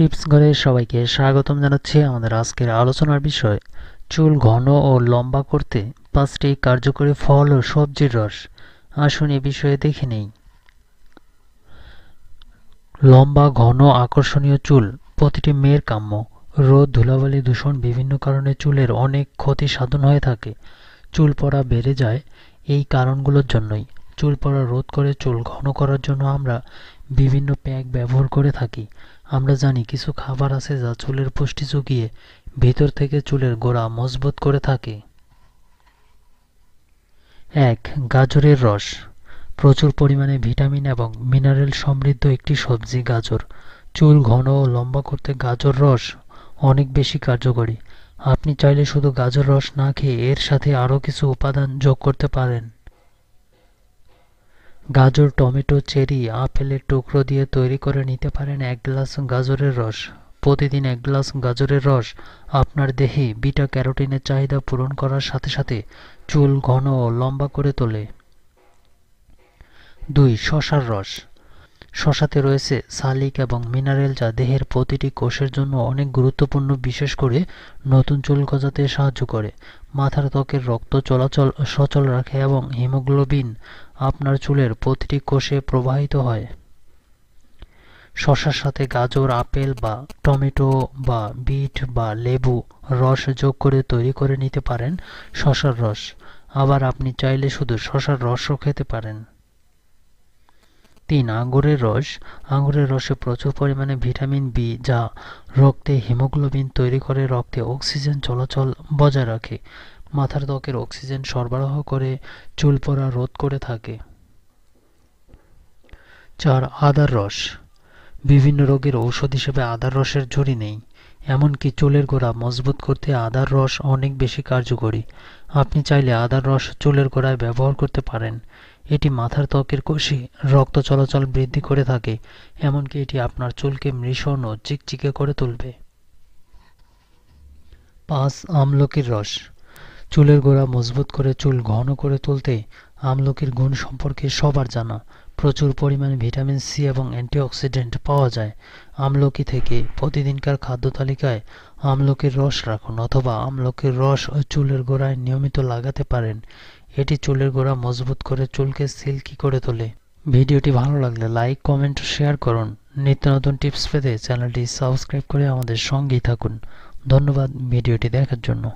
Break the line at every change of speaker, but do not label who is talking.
Tips ঘরে সবাইকে স্বাগতম জানাচ্ছি আমাদের আজকের আলোচনার বিষয়, চুল ঘন ও লম্বা করতে পাঁচটি কার্যকরী ফল ও সবজির রস। আসুন এ বিষয়ে দেখে নেই। লম্বা, ঘন, আকর্ষণীয় চুল, প্রতিটি মেয়ের কাম্য। রোদ, ধুলাবালি, দূষণ বিভিন্ন কারণে চুলের অনেক ক্ষতি সাধন হয়ে থাকে। চুল পড়া বেড়ে যায় এই কারণগুলোর জন্যই। চুল পড়া রোধ করে চুল ঘন করার জন্য আমরা বিভিন্ন প্যাক ব্যবহার করে থাকি। আমরা জানি কিছু খাবার আছে যা চুলের পুষ্টি জুগিয়ে ভিতর থেকে চুলের গোড়া মজবুত করে থাকে। এক, গাজরের রস। প্রচুর পরিমাণে ভিটামিন এবং মিনারেল সমৃদ্ধ একটি সবজি, গাজর। চুল ঘন ও লম্বা করতে গাজর রস অনেক বেশি কার্যকরী। আপনি চাইলে শুধু গাজর রস না খেয়ে এর সাথে আরও কিছু উপাদান যোগ করতে পারেন। গাজর, টমেটো, চেরি, আপেলের টুকরো দিয়ে তৈরি করে নিতে পারেন এক গ্লাস গাজরের রস। প্রতিদিন এক গ্লাস গাজরের রস আপনার দেহে বিটা ক্যারোটিনের চাহিদা পূরণ করার সাথে সাথে চুল ঘন ও লম্বা করে তোলে। দুই, শশার রস। শশাতে রয়েছে সালিক এবং মিনারেল, যা দেহের প্রতিটি কোষের জন্য অনেক গুরুত্বপূর্ণ, বিশেষ করে নতুন চুল গজাতে সাহায্য করে। মাথার ত্বকের রক্ত চলাচল সচল রাখে এবং হিমোগ্লোবিন আপনার চুলের প্রতিটি কোষে প্রবাহিত হয়। শশার সাথে গাজর, আপেল বা টমেটো বা বিট বা লেবু রস যোগ করে তৈরি করে নিতে পারেন শশার রস। আবার আপনি চাইলে শুধু শশার রসও খেতে পারেন। তিন, আঙ্গুরের রস। আঙ্গুরের রসে প্রচুর পরিমাণে ভিটামিন বি, যা রক্তে হিমোগ্লোবিন তৈরি করে, রক্তে অক্সিজেন চলাচল বজায় রাখে। মাথার ত্বকের অক্সিজেন সরবরাহ করে, চুল পড়া রোধ করে থাকে। চার, আদার রস। বিভিন্ন রোগের ঔষধ হিসেবে আদার রসের ঝুড়ি নেই। এমনকি চুলের গোড়া মজবুত করতে আদার রস অনেক বেশি কার্যকরী। আপনি চাইলে আদার রস চুলের গোড়ায় ব্যবহার করতে পারেন। এটি মাথার ত্বকের কোষে রক্ত চলাচল বৃদ্ধি করে থাকে, এমনকি এটি আপনার চুলকে মৃষণ ও চিকচিকে করে তুলবে। পাঁচ, আমলকির রস। চুলের গোড়া মজবুত করে চুল ঘন করে তুলতে আমলকির গুণ সম্পর্কে সবার জানা। প্রচুর পরিমাণে ভিটামিন সি এবং অ্যান্টিঅক্সিডেন্ট পাওয়া যায়। আমলকি থেকে প্রতিদিনকার খাদ্য তালিকায় আমলকির রস রাখুন অথবা আমলকির রস ও চুলের গোড়ায় নিয়মিত লাগাতে পারেন। এটি চুলের গোড়া মজবুত করে চুলকে সিল্কি করে তোলে। ভিডিওটি ভালো লাগলে লাইক, কমেন্ট, শেয়ার করুন। নিত্য নতুন টিপস পেতে চ্যানেলটি সাবস্ক্রাইব করে আমাদের সঙ্গেই থাকুন। ধন্যবাদ ভিডিওটি দেখার জন্য।